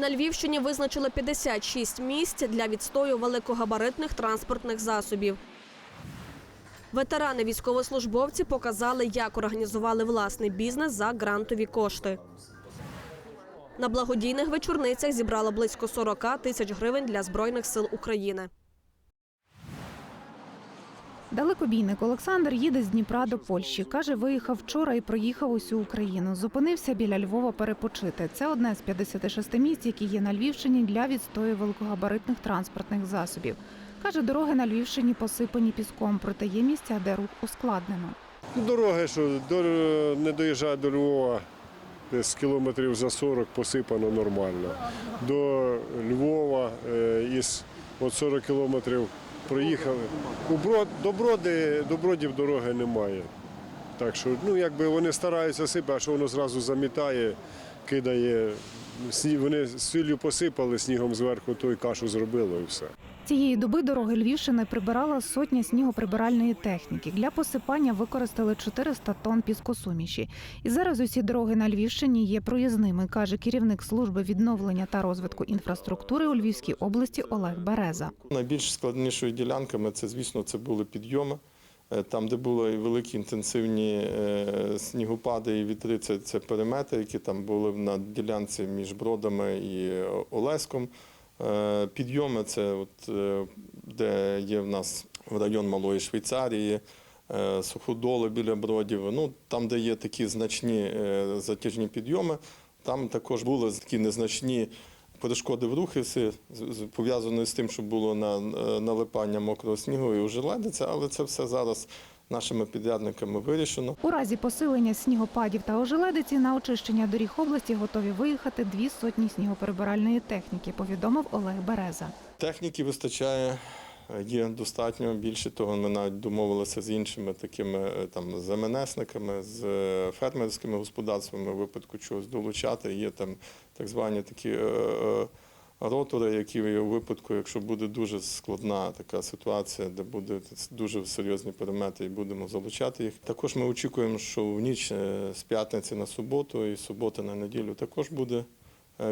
На Львівщині визначили 56 місць для відстою великогабаритних транспортних засобів. Ветерани військовослужбовці показали, як організували власний бізнес за грантові кошти. На благодійних вечорницях зібрало близько 40 тисяч гривень для Збройних сил України. Далекобійник Олександр їде з Дніпра до Польщі. Каже, виїхав вчора і проїхав усю Україну. Зупинився біля Львова перепочити. Це одне з 56 місць, які є на Львівщині для відстою великогабаритних транспортних засобів. Каже, дороги на Львівщині посипані піском, проте є місця, де рух ускладнено. Дороги, що до, не доїжджає до Львова, десь кілометрів за 40 посипано нормально. До Львова е, із от 40 кілометрів проїхали. У Брод, до, Броди, до Бродів дороги немає. Так що ну, якби вони стараються сипати, а що воно зразу замітає, кидає. Сні- Вони сіллю посипали, снігом зверху той кашу зробило і все. Цієї доби дороги Львівщини прибирала сотня снігоприбиральної техніки. Для посипання використали 400 тонн піскосуміші. І зараз усі дороги на Львівщині є проїзними, каже керівник служби відновлення та розвитку інфраструктури у Львівській області Олег Береза. Найбільш складнішою ділянками це, звісно, це були підйоми. Е, Там, де були великі інтенсивні е, снігопади і вітри, це, це перемети, які там були на ділянці між Бродами і Олеском. Е, Підйоми це от, де є в нас район Малої Швейцарії, суходоли біля Бродів. Ну, там, де є такі значні затяжні підйоми, там також були такі незначні перешкоди в рухи з- пов'язані з тим, що було на, е, налипання мокрого снігу і ожеледиця, але це все зараз нашими підрядниками вирішено. У разі посилення снігопадів та ожеледиці на очищення доріг області готові виїхати дві сотні снігоперебиральної техніки, повідомив Олег Береза. Техніки вистачає, є достатньо. Більше того, ми навіть домовилися з іншими такими е, там з МНСниками, з е, фермерськими господарствами, в випадку чогось долучати. Є там так звані такі е, е, ротори, які у випадку, якщо буде дуже складна така ситуація, де буде дуже серйозні перемети, і будемо залучати їх. Також ми очікуємо, що в ніч е, з п'ятниці на суботу і з суботи на неділю також буде е,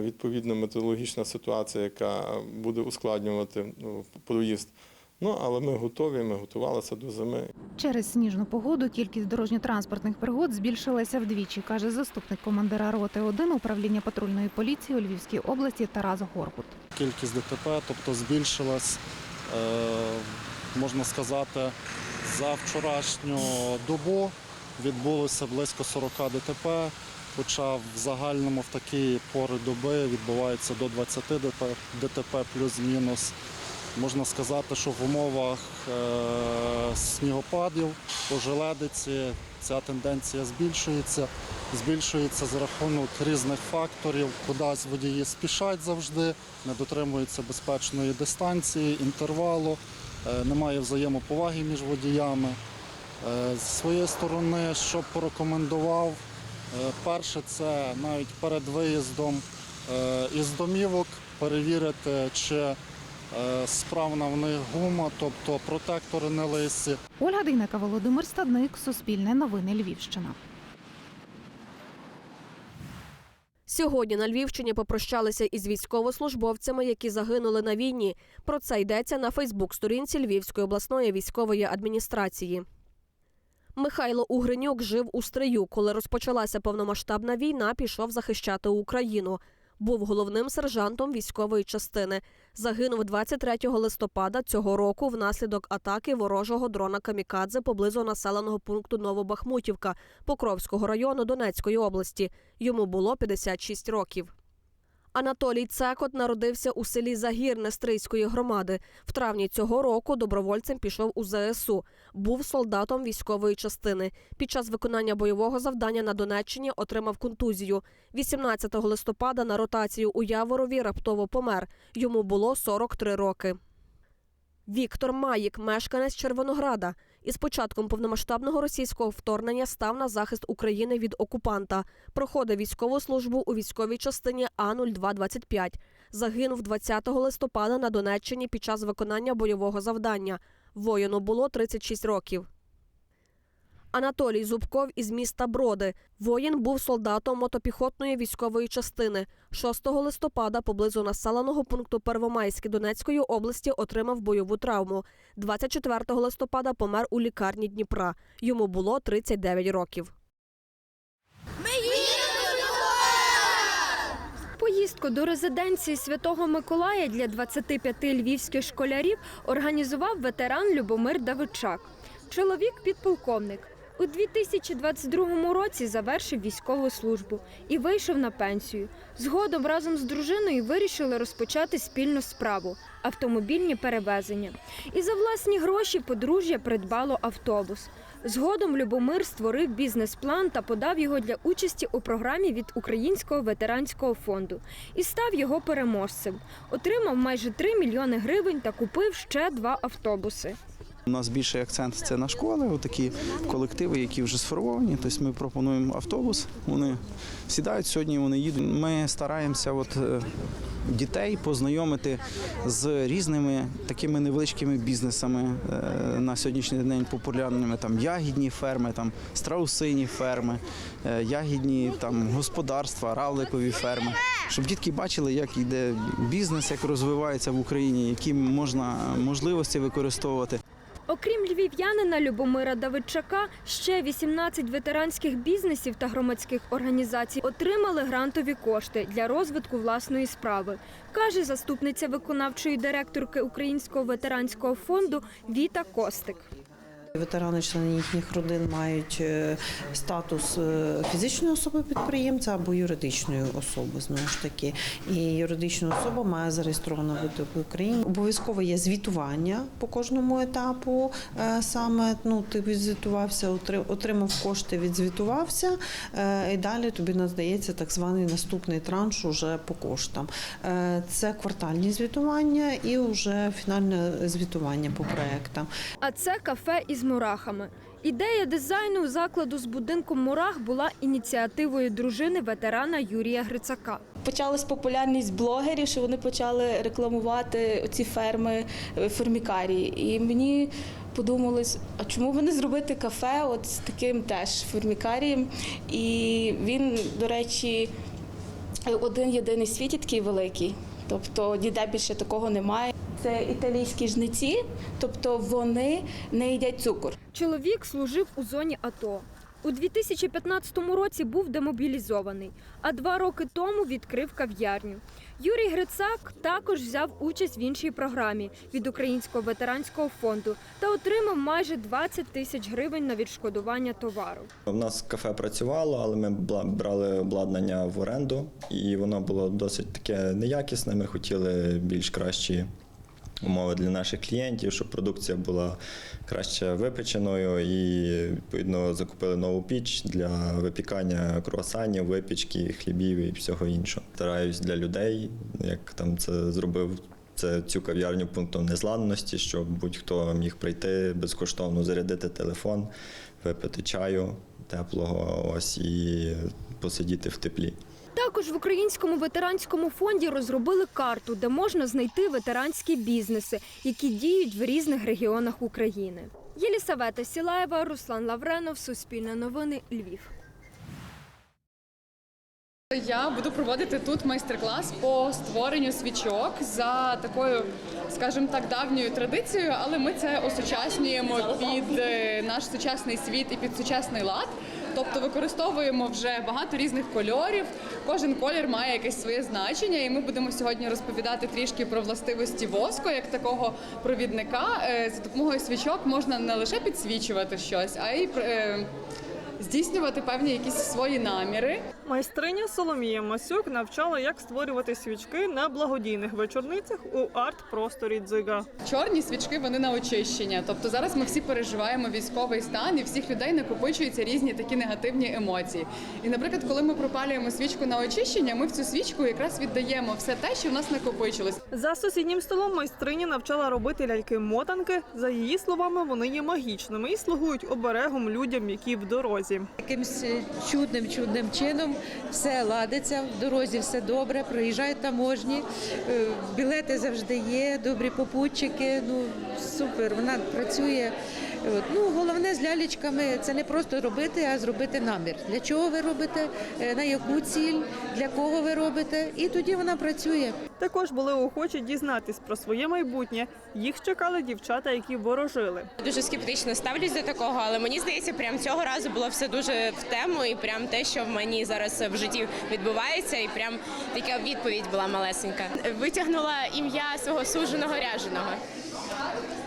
відповідна метеорологічна ситуація, яка буде ускладнювати ну, проїзд. Ну, але ми готові, ми готувалися до зими. Через сніжну погоду кількість дорожньо-транспортних пригод збільшилася вдвічі, каже заступник командира роти 1 управління патрульної поліції у Львівській області Тарас Горгут. кількість ДТП, тобто збільшилась, е, можна сказати, за вчорашню добу відбулося близько 40 ДТП, хоча в загальному в такі пори доби відбувається до 20 ДТП, плюс-мінус. Можна сказати, що в умовах е, снігопадів, ожеледиці ця тенденція збільшується. Збільшується за рахунок різних факторів. Кудись водії спішать завжди, не дотримуються безпечної дистанції, інтервалу, е, немає взаємоповаги між водіями. Е, З своєї сторони, що порекомендував, перше це навіть перед виїздом е, із домівок перевірити, чи е, справна в них гума, тобто протектори не лисі. Ольга Дейнека, Володимир Стадник, Суспільне новини Львівщина. Сьогодні на Львівщині попрощалися із військовослужбовцями, які загинули на війні. Про це йдеться на Фейсбук-сторінці Львівської обласної військової адміністрації. Михайло Угринюк жив у Стрию. Коли розпочалася повномасштабна війна, пішов захищати Україну. Був головним сержантом військової частини. Загинув 23 листопада цього року внаслідок атаки ворожого дрона Камікадзе поблизу населеного пункту Новобахмутівка Покровського району Донецької області. Йому було 56 років. Анатолій Цекот народився у селі Загірне Стрийської громади. В травні цього року добровольцем пішов у ЗСУ. Був солдатом військової частини. Під час виконання бойового завдання на Донеччині отримав контузію. 18 листопада на ротацію у Яворові раптово помер. Йому було 43 роки. Віктор Маїк, мешканець Червонограда, із початком повномасштабного російського вторгнення став на захист України від окупанта. Проходив військову службу у військовій частині А-0225. Загинув 20 листопада на Донеччині під час виконання бойового завдання. Воїну було 36 років. Анатолій Зубков із міста Броди. Воїн був солдатом мотопіхотної військової частини. 6 листопада поблизу населеного пункту Первомайське Донецької області отримав бойову травму. 24 листопада помер у лікарні Дніпра. Йому було 39 років. Поїздку до резиденції Святого Миколая для 25 львівських школярів організував ветеран Любомир Давидчак. Чоловік підполковник. У 2022 році завершив військову службу і вийшов на пенсію. Згодом разом з дружиною вирішили розпочати спільну справу автомобільні перевезення. І за власні гроші подружжя придбало автобус. Згодом Любомир створив бізнес-план та подав його для участі у програмі від Українського ветеранського фонду і став його переможцем. Отримав майже 3 мільйони гривень та купив ще два автобуси. У нас більший акцент це на школи, отакі колективи, які вже сформовані. Тобто ми пропонуємо автобус. Вони сідають сьогодні, вони їдуть. Ми стараємося от, е, дітей познайомити з різними такими невеличкими бізнесами е, на сьогоднішній день популярними там ягідні ферми, там страусині ферми, е, ягідні там господарства, равликові ферми, щоб дітки бачили, як йде бізнес, як розвивається в Україні, які можна можливості використовувати. Окрім львів'янина Любомира Давидчака, ще 18 ветеранських бізнесів та громадських організацій отримали грантові кошти для розвитку власної справи, каже заступниця виконавчої директорки Українського ветеранського фонду Віта Костик. Ветерани, члени їхніх родин мають е, статус е, фізичної особи підприємця або юридичної особи. Знову ж таки, і юридична особа має зареєстровано бути в Україні. Обов'язково є звітування по кожному етапу. е, Саме ну ти відзвітувався, отримав кошти, відзвітувався, і далі тобі надається так званий наступний транш уже по коштам. Це квартальні звітування і вже фінальне звітування по проектам. А це кафе із мурахами. Ідея дизайну закладу з будинком мурах була ініціативою дружини ветерана Юрія Грицака. Почалась популярність блогерів, що вони почали рекламувати ці ферми е, формікарії. І мені подумалось, а чому би не зробити кафе от з таким теж формікарієм? І він, до речі, один єдиний світі такий великий. Тобто ніде більше такого немає. Це італійські жниці, тобто вони не їдять цукор. Чоловік служив у зоні АТО. У 2015 році був демобілізований, а два роки тому відкрив кав'ярню. Юрій Грицак також взяв участь в іншій програмі від Українського ветеранського фонду та отримав майже 20 тисяч гривень на відшкодування товару. У нас кафе працювало, але ми бла- брали обладнання в оренду, і воно було досить таке неякісне. Ми хотіли більш кращі умови для наших клієнтів, щоб продукція була краще випеченою, і відповідно закупили нову піч для випікання круасанів, випічки, хлібів і всього іншого. Стараюсь для людей, як там це зробив. Це цю кав'ярню пунктом незламності, щоб будь-хто міг прийти безкоштовно зарядити телефон, випити чаю теплого ось і посидіти в теплі. Також в Українському ветеранському фонді розробили карту, де можна знайти ветеранські бізнеси, які діють в різних регіонах України. Єлісавета Сілаєва, Руслан Лавренов, Суспільне новини, Львів. Я буду проводити тут майстер-клас по створенню свічок за такою, скажімо так, давньою традицією, але ми це осучаснюємо під е, наш сучасний світ і під сучасний лад. Тобто використовуємо вже багато різних кольорів. Кожен колір має якесь своє значення, і ми будемо сьогодні розповідати трішки про властивості воску як такого провідника. Е, За допомогою свічок можна не лише підсвічувати щось, а й е, здійснювати певні якісь свої наміри. Майстриня Соломія Масюк навчала, як створювати свічки на благодійних вечорницях у арт-просторі дзига. Чорні свічки вони на очищення. Тобто зараз ми всі переживаємо військовий стан, і всіх людей накопичуються різні такі негативні емоції. І, наприклад, коли ми пропалюємо свічку на очищення, ми в цю свічку якраз віддаємо все те, що в нас накопичилось. За сусіднім столом майстриня навчала робити ляльки-мотанки. За її словами, вони є магічними і слугують оберегом людям, які в дорозі. Якимсь чудним чудним чином все ладиться, в дорозі все добре, проїжджають таможні, е, білети завжди є, добрі попутчики. Ну супер. Вона працює. Ну, головне з лялечками це не просто робити, а зробити намір. Для чого ви робите, е, на яку ціль, для кого ви робите, і тоді вона працює. Також були охочі дізнатись про своє майбутнє. Їх чекали дівчата, які ворожили. Дуже скептично ставлюсь до такого, але мені здається, прям цього разу було все дуже в тему, і прям те, що в мені зараз в житті відбувається, і прям така відповідь була малесенька. Витягнула ім'я свого суженого ряженого.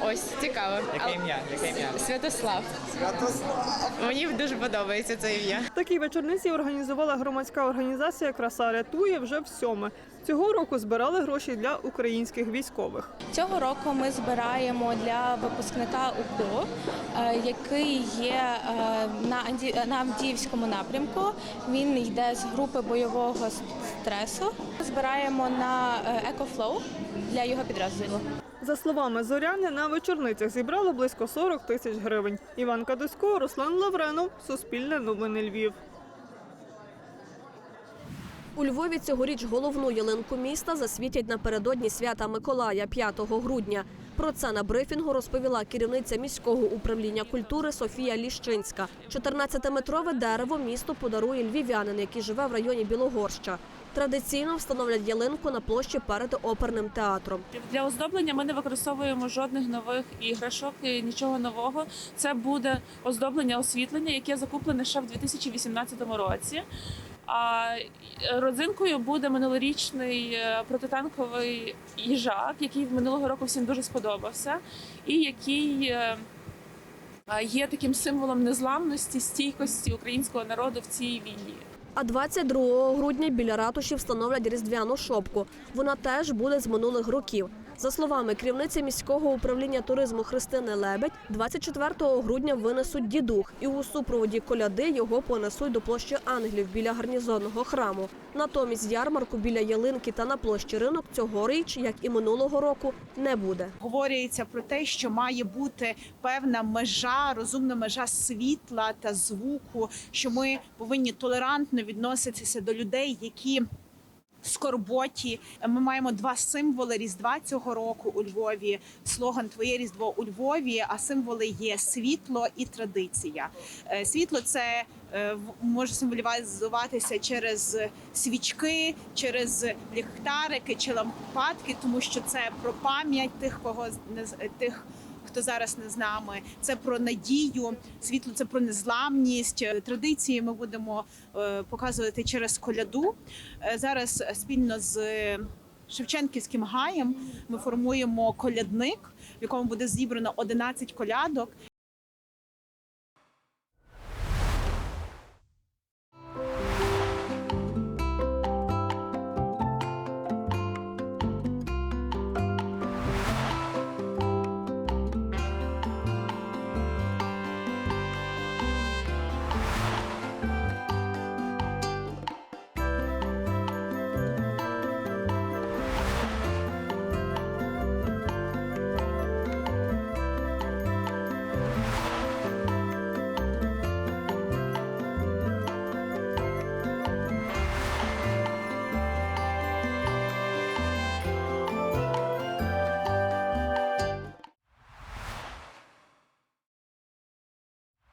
Ось цікаво. Яке ім'я? Яке ім'я? Святослав. Святослав. Мені дуже подобається це ім'я. Такі вечорниці організувала громадська організація Краса рятує вже в сьоме. Цього року збирали гроші для українських військових. Цього року ми збираємо для випускника УКУ, е, який є е, на Авдіївському напрямку. Він йде з групи бойового стресу. Збираємо на е, EcoFlow для його підрозділу. За словами Зоряни, на вечорницях зібрали близько 40 тисяч гривень. Іван Кадусько, Руслан Лавренов, Суспільне новини Львів. У Львові цьогоріч головну ялинку міста засвітять напередодні свята Миколая 5 грудня. Про це на брифінгу розповіла керівниця міського управління культури Софія Ліщинська. 14-метрове дерево місто подарує львів'янин, який живе в районі Білогорща. Традиційно встановлять ялинку на площі перед оперним театром. Для оздоблення ми не використовуємо жодних нових іграшок, нічого нового. Це буде оздоблення освітлення, яке закуплене ще в 2018 році. А родзинкою буде минулорічний е, протитанковий їжак, який минулого року всім дуже сподобався, і який е, е, є таким символом незламності, стійкості українського народу в цій війні. А 22 грудня біля ратуші встановлять різдвяну шопку. Вона теж буде з минулих років. За словами керівниці міського управління туризму Христини Лебедь, 24 грудня винесуть дідух і у супроводі коляди його понесуть до площі ангелів біля гарнізонного храму. Натомість ярмарку біля ялинки та на площі ринок цьогоріч, як і минулого року, не буде. Говориться про те, що має бути певна межа, розумна межа світла та звуку, що ми повинні толерантно відноситися до людей, які скорботі. Ми маємо два символи Різдва цього року у Львові. Слоган Твоє Різдво у Львові. А символи є світло і традиція. Е, Світло це е, може символізуватися через свічки, через ліхтарики чи лампадки, тому що це про пам'ять тих, кого тих. Хто зараз не з нами, це про надію, світло це про незламність. Е, Традиції ми будемо е, показувати через коляду. Е, Зараз спільно з Шевченківським гаєм ми формуємо колядник, в якому буде зібрано 11 колядок.